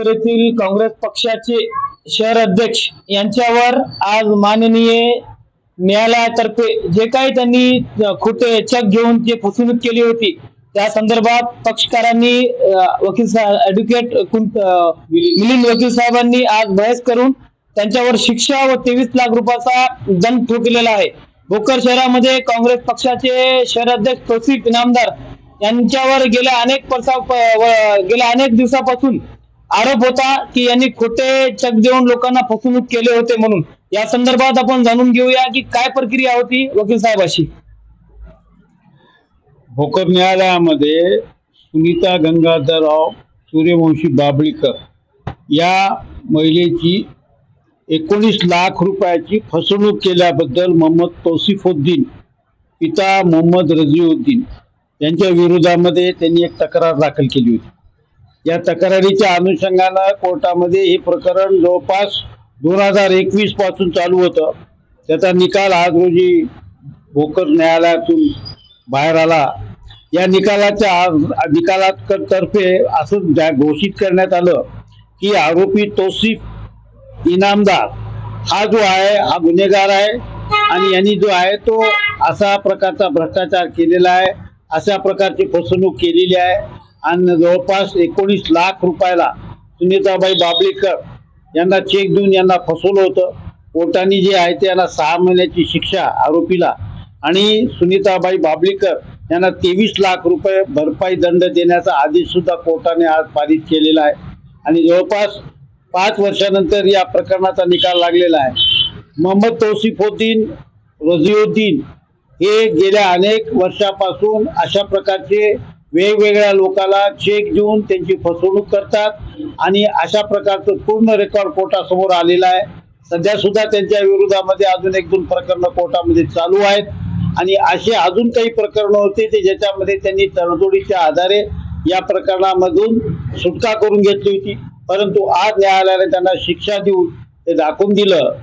भोकर येथील काँग्रेस पक्षाचे शहर अध्यक्ष यांच्यावर आज माननीय न्यायालयातर्फे जे काही त्यांनी खोटे चेक घेऊन जे फसवणूक केली होती त्या संदर्भात पक्षकारांनी वकील ऍडव्होकेट मिलिंद वकील साहेबांनी आज बहस करून त्यांच्यावर शिक्षा व तेवीस लाख रुपयाचा दंड ठोकलेला आहे. भोकर शहरामध्ये काँग्रेस पक्षाचे शहर अध्यक्ष तौसिफ इनामदार यांच्यावर गेल्या अनेक वर्षा गेल्या अनेक दिवसापासून आरोप होता की यांनी खोटे चक देऊन लोकांना फसवणूक केले होते म्हणून. या संदर्भात आपण जाणून घेऊया की काय प्रक्रिया होती वकील साहेबाशी भोकर न्यायालयामध्ये सुनीता गंगाधरराव सूर्यवंशी बाबळीकर या महिलेची एकोणीस लाख रुपयाची फसवणूक केल्याबद्दल मोहम्मद तौसिफुद्दीन पिता मोहम्मद रझीउद्दीन यांच्या विरोधामध्ये त्यांनी एक तक्रार दाखल केली होती. या तक्रारीच्या अनुषंगानं कोर्टामध्ये हे प्रकरण जवळपास दोन हजार एकवीसपासून चालू होतं. त्याचा निकाल आज रोजी भोकर न्यायालयातून बाहेर आला. या निकालाच्या आज- निकालात तर्फे असं घोषित करण्यात आलं की आरोपी तोसिफ इनामदार हा जो आहे हा गुन्हेगार आहे आणि यांनी जो आहे तो असा प्रकारचा भ्रष्टाचार केलेला आहे अशा प्रकारची फसवणूक केलेली आहे. आणि जवळपास एकोणीस लाख रुपयाला सुनीताबाई बाबळेकर यांना चेक देऊन यांना फसवलं होतं. कोर्टाने जे आहे ते यांना सहा महिन्याची शिक्षा आरोपीला आणि सुनीताबाई बाबळेकर यांना तेवीस लाख रुपये भरपाई दंड देण्याचा आदेश सुद्धा कोर्टाने आज पारित केलेला आहे. आणि जवळपास पाच वर्षानंतर या प्रकरणाचा निकाल लागलेला आहे. मोहम्मद तौसिफोद्दीन रझीउद्दीन हे गेल्या अनेक वर्षापासून अशा प्रकारचे वेगवेगळ्या लोकांना चेक देऊन त्यांची फसवणूक करतात. आणि अशा प्रकारचं पूर्ण रेकॉर्ड कोर्टासमोर आलेला आहे. सध्या सुद्धा त्यांच्या विरोधामध्ये अजून एक दोन प्रकरणं कोर्टामध्ये चालू आहेत. आणि असे अजून काही प्रकरणं होते ते ज्याच्यामध्ये त्यांनी तडजोडीच्या आधारे या प्रकरणामधून सुटका करून घेतली होती. परंतु आज न्यायालयाने त्यांना शिक्षा देऊन ते दाखवून दिलं.